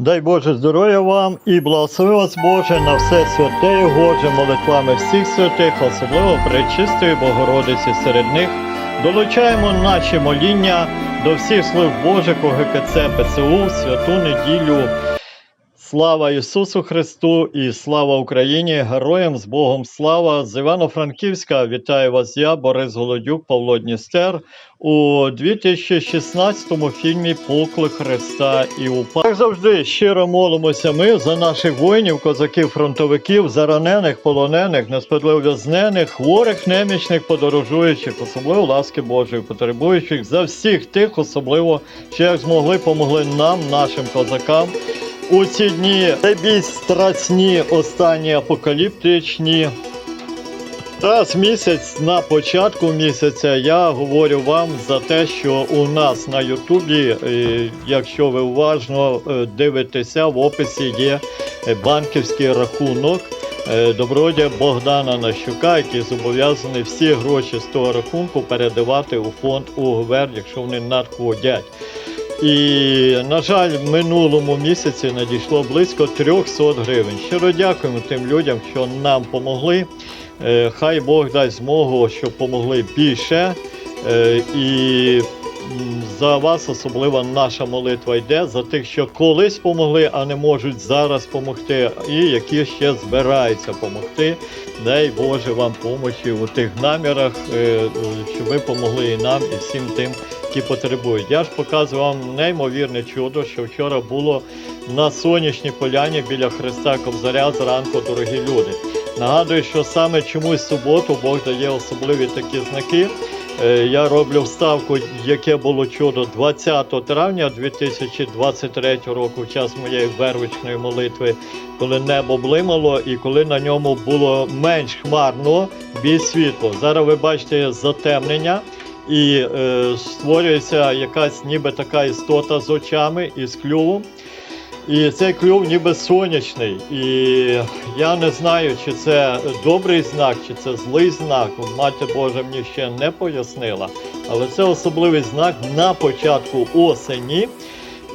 Дай Боже здоров'я вам і благослови вас Боже на все святе і Боже молитвами всіх святих, особливо Пречистої Богородиці серед них. Долучаємо наші моління до всіх слів Божих у ГКЦ ПЦУ святу неділю. Слава Ісусу Христу і слава Україні! Героям з Богом слава! З Івано-Франківська вітаю вас я, Борис Голодюк, Павло Дністер у 2016 фільмі Поклик Христа і УПА. Як завжди щиро молимося ми за наших воїнів, козаків, фронтовиків, за ранених, полонених, несправедливо в'язнених, хворих, немічних, подорожуючих, особливо ласки Божої, потребуючих, за всіх тих, особливо, що як змогли, помогли нам, нашим козакам. У ці дні бій страсні, останні апокаліптичні. Раз місяць на початку місяця я говорю вам за те, що у нас на Ютубі, е, якщо ви уважно е, дивитеся, в описі є е, банківський рахунок добродія Богдана Нащука, який зобов'язаний всі гроші з того рахунку передавати у фонд УГВР, якщо вони надходять. І, на жаль, в минулому місяці надійшло близько 300 гривень. Щиро дякуємо тим людям, що нам помогли. Е, Хай Бог дасть змогу, щоб помогли більше. Е, І за вас особливо наша молитва йде за тих, що колись помогли, а не можуть зараз допомогти, і які ще збираються допомогти. Дай Боже вам помочі у тих намірах, е, щоб ви помогли і нам, і всім тим, які потребують. Я ж показую вам неймовірне чудо, що вчора було на сонячній поляні біля Христа Кобзаря зранку, дорогі люди. Нагадую, що саме чомусь суботу Бог дає особливі такі знаки. Е, Я роблю вставку, яке було чудо 20 травня 2023 року, в час моєї вервичної молитви, коли небо блимало і коли на ньому було менш хмарно, більш світло. Зараз ви бачите затемнення. І е, створюється якась ніби така істота з очами і з клювом. І цей клюв ніби сонячний. І я не знаю, чи це добрий знак, чи це злий знак. Мати Божа мені ще не пояснила. Але це особливий знак на початку осені.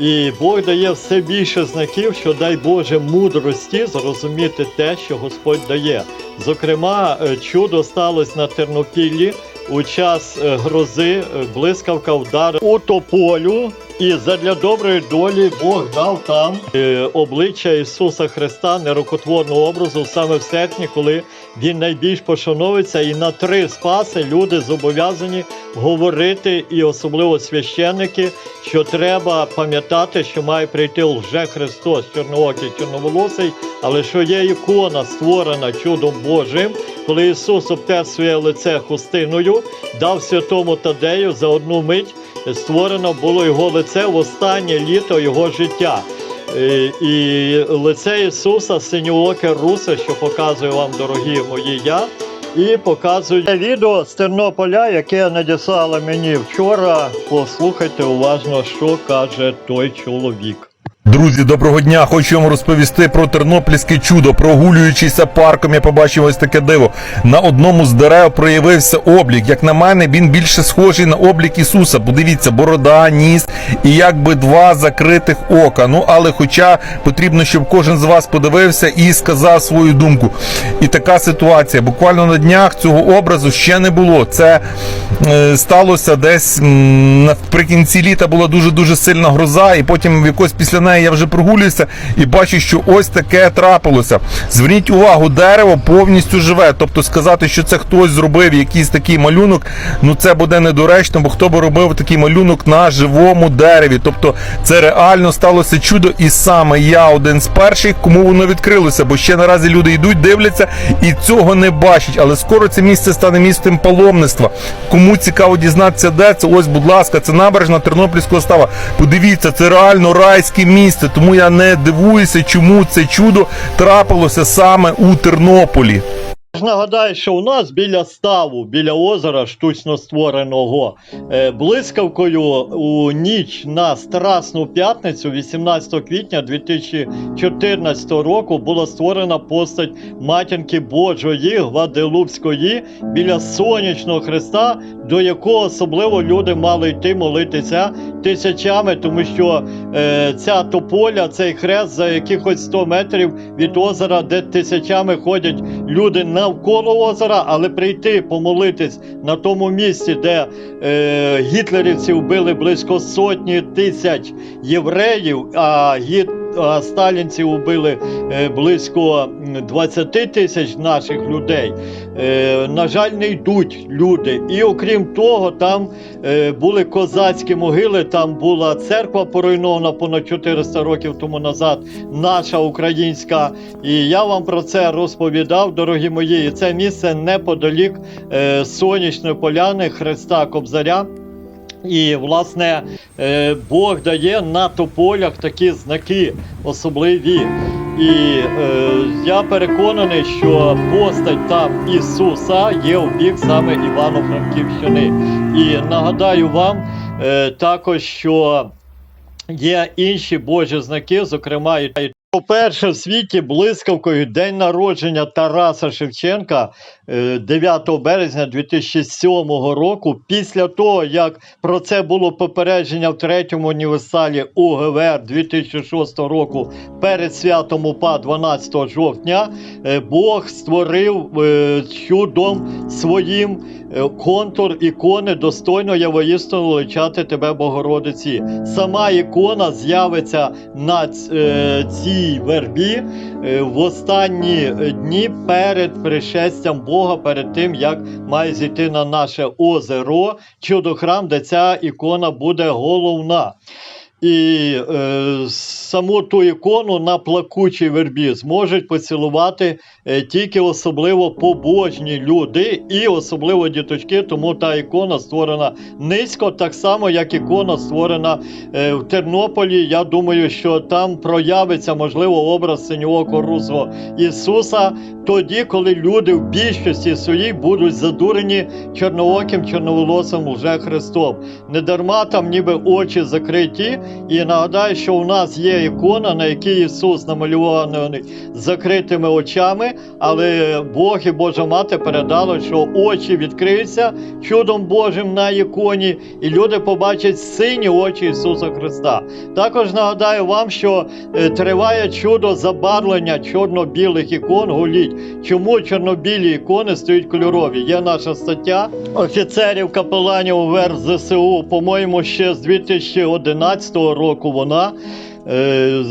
І Бог дає все більше знаків, що дай Боже мудрості зрозуміти те, що Господь дає. Зокрема, е, чудо сталося на Тернопіллі у час е, грози, е, блискавка вдарила у тополю. І задля доброї долі Бог дав там е, обличчя Ісуса Христа, нерукотворного образу, саме в серпні, коли Він найбільш пошановується, і на три спаси люди зобов'язані говорити, і особливо священники, що треба пам'ятати, що має прийти лже Христос, чорноокий, чорноволосий, але що є ікона створена чудом Божим, коли Ісус обтер своє лице хустиною, дав святому Тадею за одну мить створено було його лице в останнє літо його життя. Е, І лице Ісуса синьооке русе, що показую вам, дорогі мої я. І показую відео з Тернополя, яке надіслали мені вчора. Послухайте уважно, що каже той чоловік. Друзі, доброго дня! Хочу вам розповісти про тернопільське чудо. Прогулюючися парком, я побачив ось таке диво. На одному з дерев проявився облік. Як на мене, він більше схожий на облік Ісуса. Подивіться, борода, ніс і якби два закритих ока. Ну але хоча потрібно, щоб кожен з вас подивився і сказав свою думку. І така ситуація. Буквально на днях цього образу ще не було. Це е, сталося десь наприкінці літа була дуже дуже сильна гроза, і потім якось після неї я вже прогулююся і бачу, що ось таке трапилося. Зверніть увагу, дерево повністю живе. Тобто сказати, що це хтось зробив якийсь такий малюнок, ну це буде недоречно, бо хто би робив такий малюнок на живому дереві. Тобто це реально сталося чудо, і саме я один з перших, кому воно відкрилося, бо ще наразі люди йдуть, дивляться і цього не бачать. Але скоро це місце стане місцем паломництва. Кому цікаво дізнатися, де це, ось, будь ласка, це набережна Тернопільського става. Подивіться, це реально райське місце. Тому я не дивуюся, чому це чудо трапилося саме у Тернополі. Нагадаю, що у нас біля ставу, біля озера штучно створеного е, блискавкою у ніч на Страсну п'ятницю, 18 квітня 2014 року, була створена постать матінки Божої Гваделупської біля сонячного Христа до якого особливо люди мали йти молитися тисячами, тому що е, ця тополя, цей хрест за якихось 100 метрів від озера, де тисячами ходять люди навколо озера, але прийти помолитись на тому місці, де е, гітлерівці вбили близько сотні тисяч євреїв, а гіт. Сталінці вбили е, близько м, 20 тисяч наших людей. Е, на жаль, не йдуть люди. І окрім того, там е, були козацькі могили, там була церква поруйнована понад 400 років тому назад, наша українська. І я вам про це розповідав, дорогі мої. Це місце неподалік сонячної поляни Христа Кобзаря. І, власне, е, Бог дає на тополях такі знаки особливі. І е, я переконаний, що постать там Ісуса є в бік саме Івано-Франківщини. І нагадаю вам е, також, що є інші Божі знаки, зокрема, і по-перше, в світі блискавкою день народження Тараса Шевченка е, 9 березня 2007 року. Після того, як про це було попередження в третьому універсалі УГВР 2006 року перед святом УПА 12 жовтня, е, Бог створив е, чудом своїм е, контур ікони достойно я воістину величати тебе, Богородиці. Сама ікона з'явиться на ць- цій вербі е, в останні дні перед пришестям Бога, перед тим як має зійти на наше озеро, чудохрам, де ця ікона буде головна. І е, саму ту ікону на плакучій вербі зможуть поцілувати е, тільки особливо побожні люди і особливо діточки, тому та ікона створена низько, так само, як ікона створена е, в Тернополі. Я думаю, що там проявиться можливо образ синього русого Ісуса тоді, коли люди в більшості своїй будуть задурені чорнооким, чорноволосим уже Христом. Не дарма там ніби очі закриті. І нагадаю, що у нас є ікона, на якій Ісус намалюваний закритими очами, але Бог і Божа Мати передали, що очі відкриються чудом Божим на іконі, і люди побачать сині очі Ісуса Христа. Також нагадаю вам, що е, триває чудо забарвлення чорно-білих ікон. Гуліть. Чому чорно-білі ікони стають кольорові? Є наша стаття офіцерів капеланів УВР ЗСУ, по-моєму, ще з 2011 року вона. Е,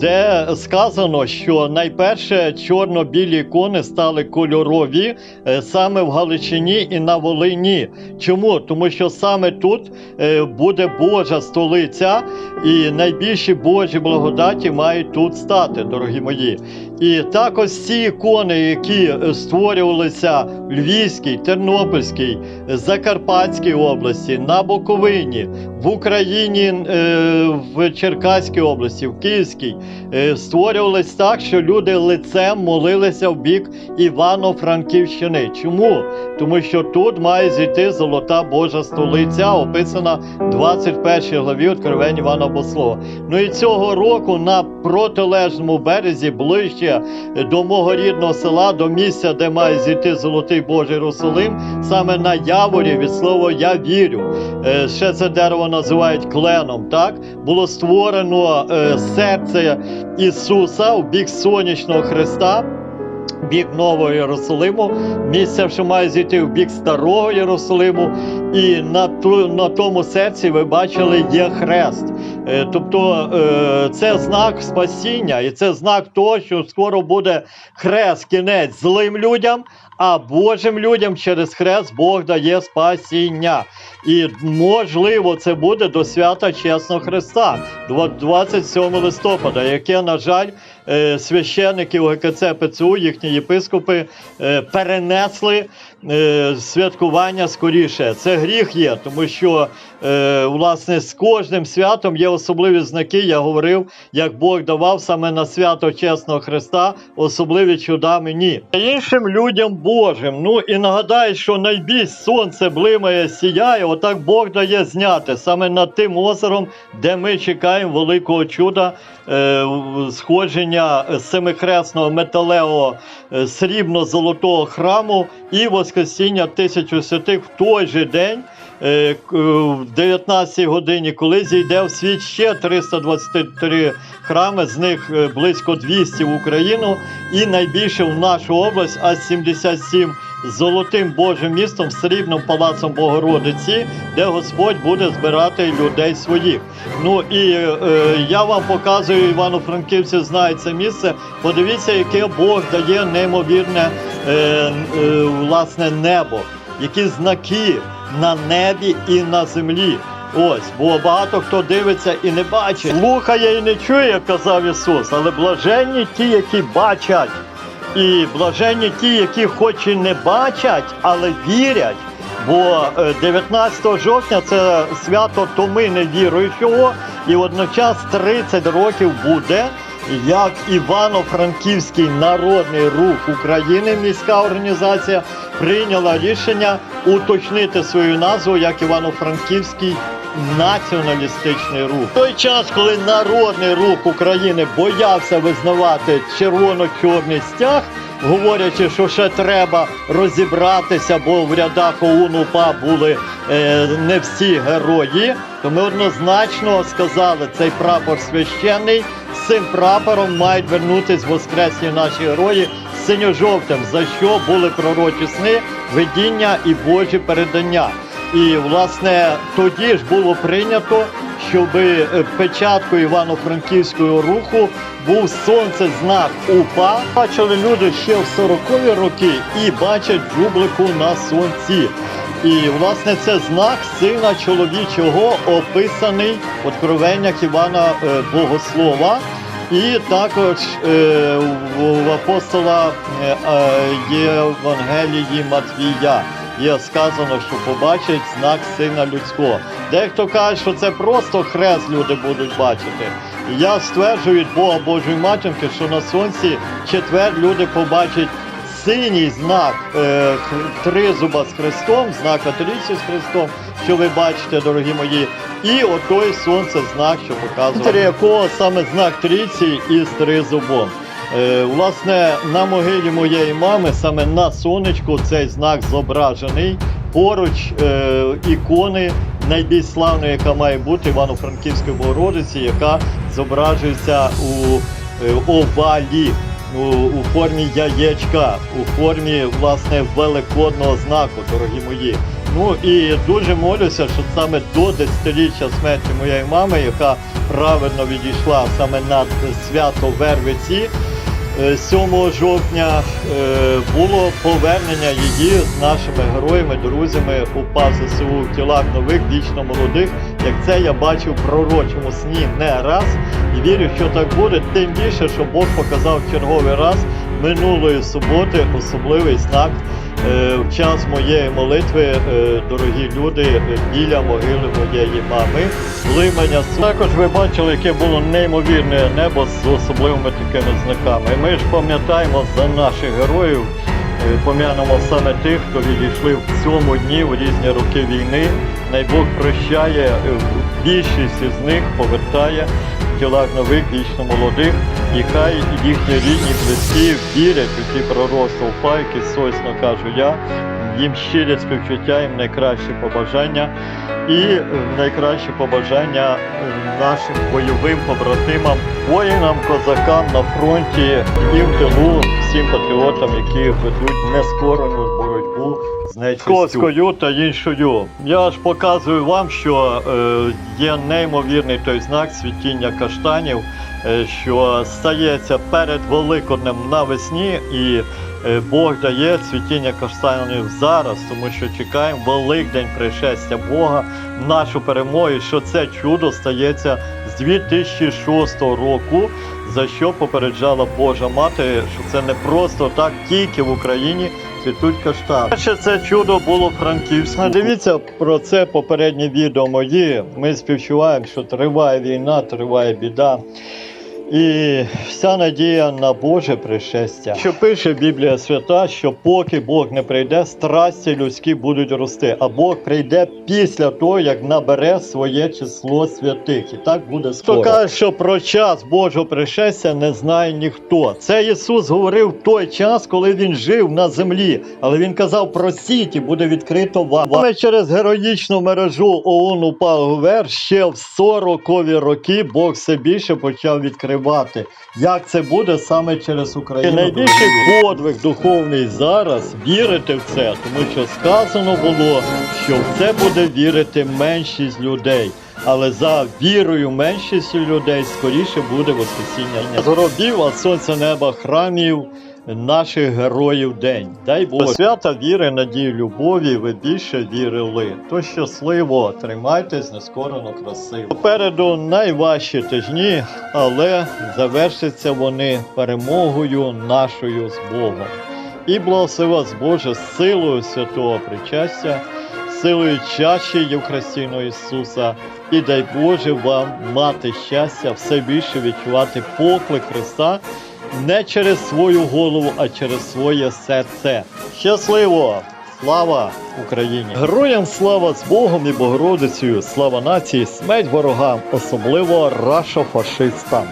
Де сказано, що найперше чорно-білі ікони стали кольорові е, саме в Галичині і на Волині. Чому? Тому що саме тут е, буде Божа столиця, і найбільші Божі благодаті мають тут стати, дорогі мої. І також ці ікони, які створювалися в Львівській, Тернопільській, Закарпатській області, на Буковині, в Україні, в Черкаській області, в Київській, е, створювались так, що люди лицем молилися в бік Івано-Франківщини. Чому? Тому що тут має зійти золота Божа столиця, описана в 21 главі Откровень Івана Бослова. Ну і цього року на протилежному березі, ближче до мого рідного села, до місця, де має зійти золотий Божий Єрусалим, саме на яворі від слова Я вірю. Е, Ще це дерево називають кленом. Так було створено е, серце Ісуса в бік сонячного Христа. Бік Нового Єрусалиму, місце, що має зійти в бік Старого Єрусалиму, і на, ту, на тому серці ви бачили є хрест. Е, тобто е, це знак спасіння, і це знак того, що скоро буде хрест, кінець злим людям, а Божим людям через хрест Бог дає спасіння. І можливо, це буде до свята Чесного Христа, два- 27 листопада, яке, на жаль, е, священники УГКЦ ПЦУ, їхні єпископи, перенесли е, святкування скоріше. Це гріх є, тому що е, власне з кожним святом є особливі знаки. Я говорив, як Бог давав саме на свято чесного Христа особливі чуда мені. Іншим людям Божим. Ну і нагадаю, що найбільш сонце блимає, сіяє. Отак Бог дає зняти саме над тим озером, де ми чекаємо великого чуда е, сходження семихресного металевого е, срібно-золотого храму і Воскресіння тисячу святих в той же день, е, в 19 годині, коли зійде в світ ще 323 храми, з них е, близько 200 в Україну, і найбільше в нашу область, а 77 золотим Божим містом, срібним палацом Богородиці, де Господь буде збирати людей своїх. Ну і е, я вам показую, Івано-Франківці знають це місце. Подивіться, яке Бог дає неймовірне е, е, власне небо, які знаки на небі і на землі. Ось, бо багато хто дивиться і не бачить. Слухає і не чує, казав Ісус, але блаженні ті, які бачать. І блаженні ті, які хоч і не бачать, але вірять. Бо е, 19 жовтня це свято Томи невіруючого, і водночас 30 років буде, як Івано-Франківський народний рух України, міська організація, прийняла рішення уточнити свою назву як Івано-Франківський націоналістичний рух. Той час, коли народний рух України боявся визнавати червоно-чорний стяг, говорячи, що ще треба розібратися, бо в рядах ОУН УПА були е, не всі герої, то ми однозначно сказали, цей прапор священний. З цим прапором мають вернутись воскресні наші герої синьо-жовтим, за що були пророчі сни, видіння і Божі передання. І власне тоді ж було прийнято, щоб печаткою Івано-Франківського руху був сонце-знак УПА. Бачили люди ще в 40-ві роки і бачать джублику на сонці. І власне це знак сина чоловічого, описаний в откровеннях Івана е, Богослова. І також е, в, апостола е, е, Євангелії Матвія є сказано, що побачить знак сина людського. Дехто каже, що це просто хрест люди будуть бачити. Я стверджую від Бога Божої матінки, що на сонці четвер люди побачать синій знак е, тризуба з Христом, знак Трійці з Христом, що ви бачите, дорогі мої, і отой сонце знак, що показує, якого саме знак трійці із тризубом. Е, власне, на могилі моєї мами саме на сонечку цей знак зображений. Поруч е, ікони найбільш славної, яка має бути Івано-Франківської Богородиці, яка зображується у е, овалі у, у формі яєчка, у формі власне великодного знаку, дорогі мої. Ну і дуже молюся, що саме до 10-річчя смерті моєї мами, яка правильно відійшла саме на свято Вервиці. Е, 7 жовтня е, було повернення її з нашими героями, друзями у ЗСУ в тілах нових, вічно молодих. Як це я бачив в пророчому сні не раз. І вірю, що так буде. Тим більше, що Бог показав черговий раз минулої суботи особливий знак е, в час моєї молитви, е, дорогі люди, е, біля могили моєї мами. Лимання Також ви бачили, яке було неймовірне небо з особливими такими знаками. Ми ж пам'ятаємо за наших героїв. Е, Пом'янемо саме тих, хто відійшли в цьому дні в різні роки війни. Найбог прощає, е, більшість із них повертає в тілах нових, вічно молодих, і хай їхні рідні близькі вірять у ті пророцтва УПА, які кажу я. Їм щирі співчуття, їм найкращі побажання і найкращі побажання е, нашим бойовим побратимам, воїнам, козакам на фронті і в тилу, всім патріотам, які ведуть нескорену боротьбу з нечистю та іншою. Я ж показую вам, що е, є неймовірний той знак світіння каштанів, що стається перед Великоднем навесні і. Е, Бог дає цвітіння каштанів зараз, тому що чекаємо Великдень пришестя Бога, нашу перемогу, що це чудо стається з 2006 року, за що попереджала Божа мати, що це не просто так тільки в Україні цвітуть каштани. Перше це чудо було франківське. Дивіться про це попереднє відео мої. Ми співчуваємо, що триває війна, триває біда. І вся надія на Боже пришестя. Що пише Біблія Свята, що поки Бог не прийде, страсті людські будуть рости, а Бог прийде після того, як набере своє число святих. І так буде скоро. Хто каже, що про час Божого пришестя не знає ніхто. Це Ісус говорив в той час, коли він жив на землі, але він казав: просіть і буде відкрито вам. Саме через героїчну мережу ООН упав вверх ще в 40-ві роки Бог все більше почав відкривати. Як це буде саме через Україну? Найбільший подвиг духовний зараз вірити в це, тому що сказано було, що в це буде вірити меншість людей. Але за вірою меншістю людей скоріше буде Воскресіння. З гробів, а сонця неба храмів наших героїв день. Дай Бог. Свята віри, надії, любові, ви більше вірили. То щасливо, тримайтесь нескорено красиво. Попереду найважчі тижні, але завершаться вони перемогою нашою з Богом. І благослови вас Боже силою святого причастя, силою чаші Євхристійного Ісуса, і дай Боже вам мати щастя, все більше відчувати поклик Христа не через свою голову, а через своє серце. Щасливо! Слава Україні! Героям слава з Богом і Богородицею! Слава нації, смерть ворогам, особливо рашофашистам!